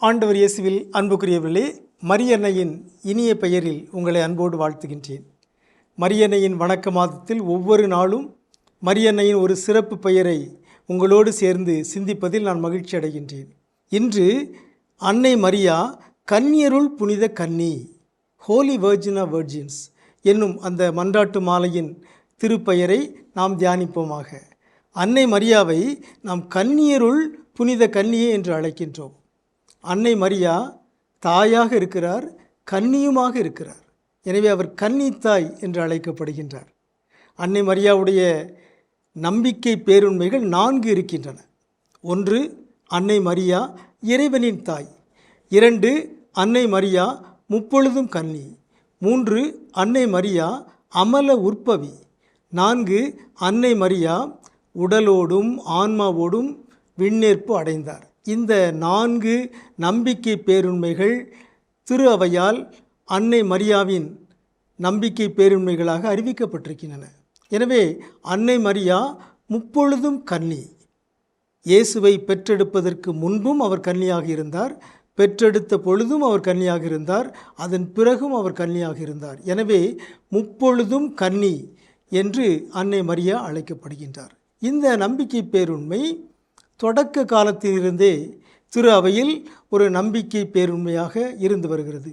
ஆண்டவர் இயேசுவில் அன்புக்குரியவர்களே மரியன்னையின் இனிய பெயரில் உங்களை அன்போடு வாழ்த்துகின்றேன். மரியன்னையின் வணக்க மாதத்தில் ஒவ்வொரு நாளும் மரியன்னையின் ஒரு சிறப்பு பெயரை உங்களோடு சேர்ந்து சிந்திப்பதில் நான் மகிழ்ச்சி அடைகின்றேன் இன்று அன்னை மரியா கன்னியருள் புனித கன்னி ஹோலி வேர்ஜின் ஆஃப் வேர்ஜின்ஸ் என்னும் அந்த மன்றாட்டு மாலையின் திருப்பெயரை நாம் தியானிப்போமாக. அன்னை மரியாவை நாம் கன்னியருள் புனித கன்னியே என்று அழைக்கின்றோம். அன்னை மரியா தாயாக இருக்கிறார் கன்னியுமாக இருக்கிறார். எனவே அவர் கன்னித்தாய் என்று அழைக்கப்படுகின்றார். அன்னை மரியாவுடைய நம்பிக்கை பேருண்மைகள் நான்கு இருக்கின்றன. ஒன்று அன்னை மரியா இறைவனின் தாய். இரண்டு அன்னை மரியா முப்பொழுதும் கன்னி. மூன்று அன்னை மரியா அமல உற்பவி. நான்கு அன்னை மரியா உடலோடும் ஆன்மாவோடும் விண்ணேற்பு அடைந்தார். இந்த நான்கு நம்பிக்கை பேருண்மைகள் திரு அவையால் அன்னை மரியாவின் நம்பிக்கை பேருண்மைகளாக அறிவிக்கப்பட்டிருக்கின்றன. எனவே அன்னை மரியா முப்பொழுதும் கன்னி. இயேசுவை பெற்றெடுப்பதற்கு முன்பும் அவர் கன்னியாக இருந்தார். பெற்றெடுத்த பொழுதும் அவர் கன்னியாக இருந்தார் அதன் பிறகும் அவர் கன்னியாக இருந்தார். எனவே முப்பொழுதும் கன்னி என்று அன்னை மரியா அழைக்கப்படுகின்றார். இந்த நம்பிக்கை பேருண்மை தொடக்க காலத்திலிருந்தே திரு அவையில் ஒரு நம்பிக்கை பேருண்மையாக இருந்து வருகிறது.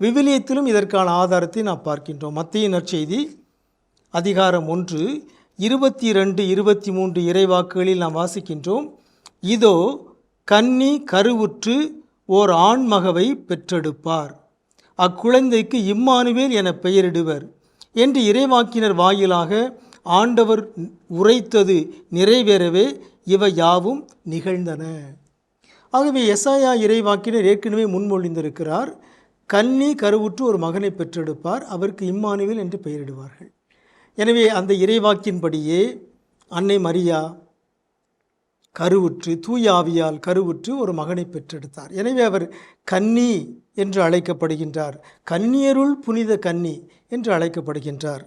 விவிலியத்திலும் இதற்கான ஆதாரத்தை நாம் பார்க்கின்றோம். மத்திய நற்செய்தி அதிகாரம் ஒன்று இருபத்தி ரெண்டு இருபத்தி மூன்று இறைவாக்குகளில் நாம் வாசிக்கின்றோம். இதோ கன்னி கருவுற்று ஓர் ஆண்மகவை பெற்றெடுப்பார். அக்குழந்தைக்கு இம்மானுவேல் என பெயரிடுவர் என்று இறைவாக்கினர் வாயிலாக ஆண்டவர் உரைத்தது நிறைவேறவே இவை யாவும் நிகழ்ந்தன. ஆகவே எஸ்ஐயா இறைவாக்கினர் ஏற்கனவே முன்மொழிந்திருக்கிறார் கன்னி கருவுற்று ஒரு மகனை பெற்றெடுப்பார் அவருக்கு இம்மானுவேல் என்று பெயரிடுவார்கள். எனவே அந்த இறைவாக்கின்படியே அன்னை மரியா கருவுற்று தூயாவியால் கருவுற்று ஒரு மகனை பெற்றெடுத்தார். எனவே அவர் கன்னி என்று அழைக்கப்படுகின்றார். கன்னியருள் புனித கன்னி என்று அழைக்கப்படுகின்றார்.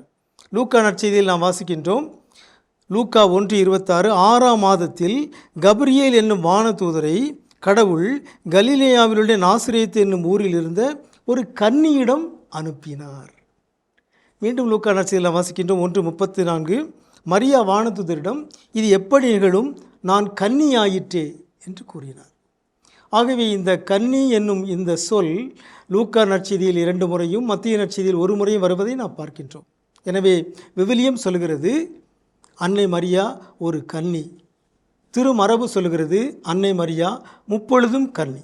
லூக்கா நற்செய்தியில் நாம் வாசிக்கின்றோம். லூக்கா ஒன்று இருபத்தாறு ஆறாம் மாதத்தில் கப்ரியேல் என்னும் வானதூதரை கடவுள் கலிலேயாவிலுடைய நாசிரியத்து என்னும் ஊரில் இருந்த ஒரு கன்னியிடம் அனுப்பினார். மீண்டும் லூக்கா நட்சத்திரம் வாசிக்கின்றோம். ஒன்று முப்பத்தி நான்கு மரியா வானதுதரிடம் இது எப்படி நிகழும்? நான் கன்னி ஆயிற்றே என்று கூறினார். ஆகவே இந்த கன்னி என்னும் இந்த சொல் லூக்கா நற்செய்தியில் இரண்டு முறையும் மத்திய நற்செய்தியில் ஒரு முறையும் வருவதை நாம் பார்க்கின்றோம். எனவே விவிலியம் சொல்கிறது அன்னை மரியா ஒரு கன்னி. திருமரபு சொல்கிறது அன்னை மரியா முப்பொழுதும் கன்னி.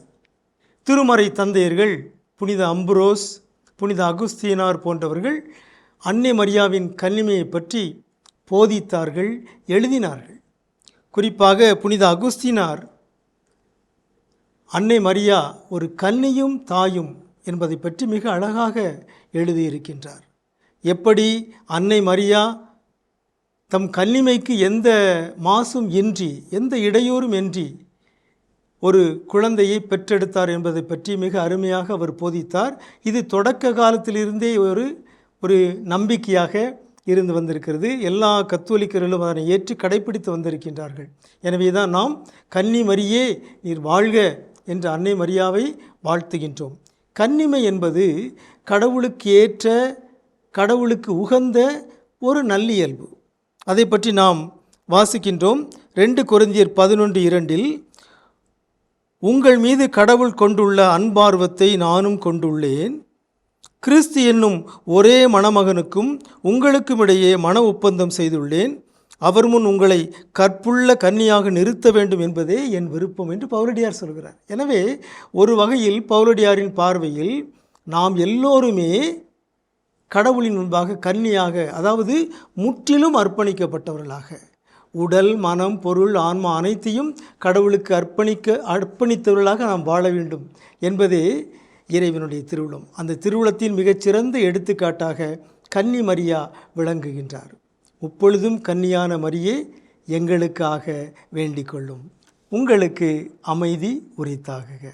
திருமறை தந்தையர்கள் புனித அம்புரோஸ் புனித அகுஸ்தீனார் போன்றவர்கள் அன்னை மரியாவின் கன்னிமையை பற்றி போதித்தார்கள் எழுதினார்கள். குறிப்பாக புனித அகுஸ்தினார். அன்னை மரியா ஒரு கன்னியும் தாயும் என்பதை பற்றி மிக அழகாக எழுதியிருக்கின்றார். எப்படி அன்னை மரியா தம் கன்னிமைக்கு எந்த மாசும் இன்றி எந்த இடையூறும் இன்றி ஒரு குழந்தையை பெற்றெடுத்தார் என்பதை பற்றி மிக அருமையாக அவர் போதித்தார். இது தொடக்க காலத்திலிருந்தே ஒரு ஒரு நம்பிக்கையாக இருந்து வந்திருக்கிறது. எல்லா கத்தோலிக்கர்களும் அதனை ஏற்று கடைப்பிடித்து வந்திருக்கின்றார்கள். எனவே தான் நாம் கன்னி மரியே நீர் வாழ்க என்ற அன்னை மரியாவை வாழ்த்துகின்றோம். கன்னிமை என்பது கடவுளுக்கு ஏற்ற கடவுளுக்கு உகந்த ஒரு நல்லியல்பு. அதை பற்றி நாம் வாசிக்கின்றோம். ரெண்டு குறைந்தியர் பதினொன்று இரண்டில் உங்கள் மீது கடவுள் கொண்டுள்ள அன்பார்வத்தை நானும் கொண்டுள்ளேன். கிறிஸ்து என்னும் ஒரே மணமகனுக்கும் உங்களுக்கும் இடையே மன ஒப்பந்தம் செய்துள்ளேன். அவர் முன் உங்களை கற்புள்ள கன்னியாக நிறுத்த வேண்டும் என்பதே என் விருப்பம் என்று பவுலடியார் சொல்கிறார். எனவே ஒரு வகையில் பவுலடியாரின் பார்வையில் நாம் எல்லோருமே கடவுளின் முன்பாக கன்னியாக அதாவது முற்றிலும் அர்ப்பணிக்கப்பட்டவர்களாக. உடல் மனம் பொருள் ஆன்மா அனைத்தையும் கடவுளுக்கு அர்ப்பணிக்க அர்ப்பணித்தவர்களாக நாம் வாழ வேண்டும் என்பதே இறைவனுடைய திருவுளம். அந்த திருவுளத்தின் மிகச்சிறந்த எடுத்துக்காட்டாக கன்னி மரியா விளங்குகின்றார். முப்பொழுதும் கன்னியான மரியே எங்களுக்காக வேண்டிக் கொள்ளும். உங்களுக்கு அமைதி உரித்தாகுக.